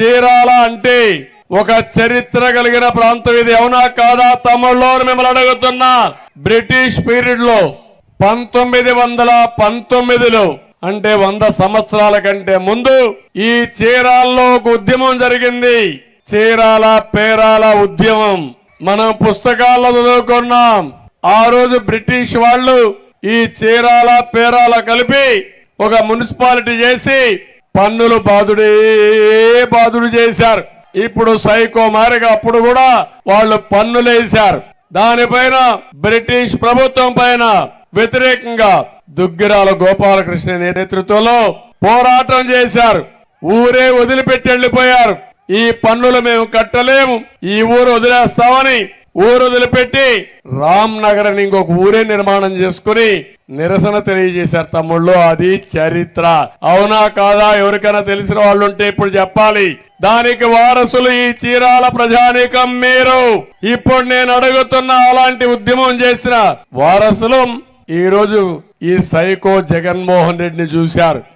చీరాల అంటే ఒక చరిత్ర కలిగిన ప్రాంతం ఇది. అవునా కాదా? తమిళలో మిమ్మల్ని అడుగుతున్నా. బ్రిటిష్ పీరియడ్లో పంతొమ్మిది వందల పంతొమ్మిదిలో అంటే వంద సంవత్సరాల కంటే ముందు ఈ చీరాల్లో ఒక ఉద్యమం జరిగింది. చీరాల పేరాల ఉద్యమం. మనం పుస్తకాల్లో చదువుకున్నాం. ఆ రోజు బ్రిటిష్ వాళ్ళు ఈ చీరాల పేరాల కలిపి ఒక మున్సిపాలిటీ చేసి పన్నులు బాదుడే బాదుడు చేశారు. ఇప్పుడు సైకో మారిగా అప్పుడు కూడా వాళ్ళు పన్నులేశారు దానిపైన బ్రిటిష్ ప్రభుత్వం పైన వ్యతిరేకంగా దుగ్గిరాల గోపాలకృష్ణ నేతృత్వంలో పోరాటం చేశారు. ఊరే వదిలిపెట్టి వెళ్ళిపోయారు ఈ పన్నులు మేము కట్టలేము. ఈ ఊరు వదిలేస్తామని ఊరు వదిలిపెట్టి రామ్ నగర్ అని ఇంకొక ఊరే నిర్మాణం చేసుకుని నిరసన తెలియజేశారు తమ్ముళ్ళు అది చరిత్ర. అవునా కాదా? ఎవరికైనా తెలిసిన వాళ్ళు ఉంటే ఇప్పుడు చెప్పాలి. దానికి వారసులు ఈ చీరాల ప్రజానీకం మీరు. ఇప్పుడు నేను అడుగుతున్న అలాంటి ఉద్యమం చేసిన వారసులు ఈ రోజు ఈ సైకో జగన్మోహన్ రెడ్డిని చూశారు.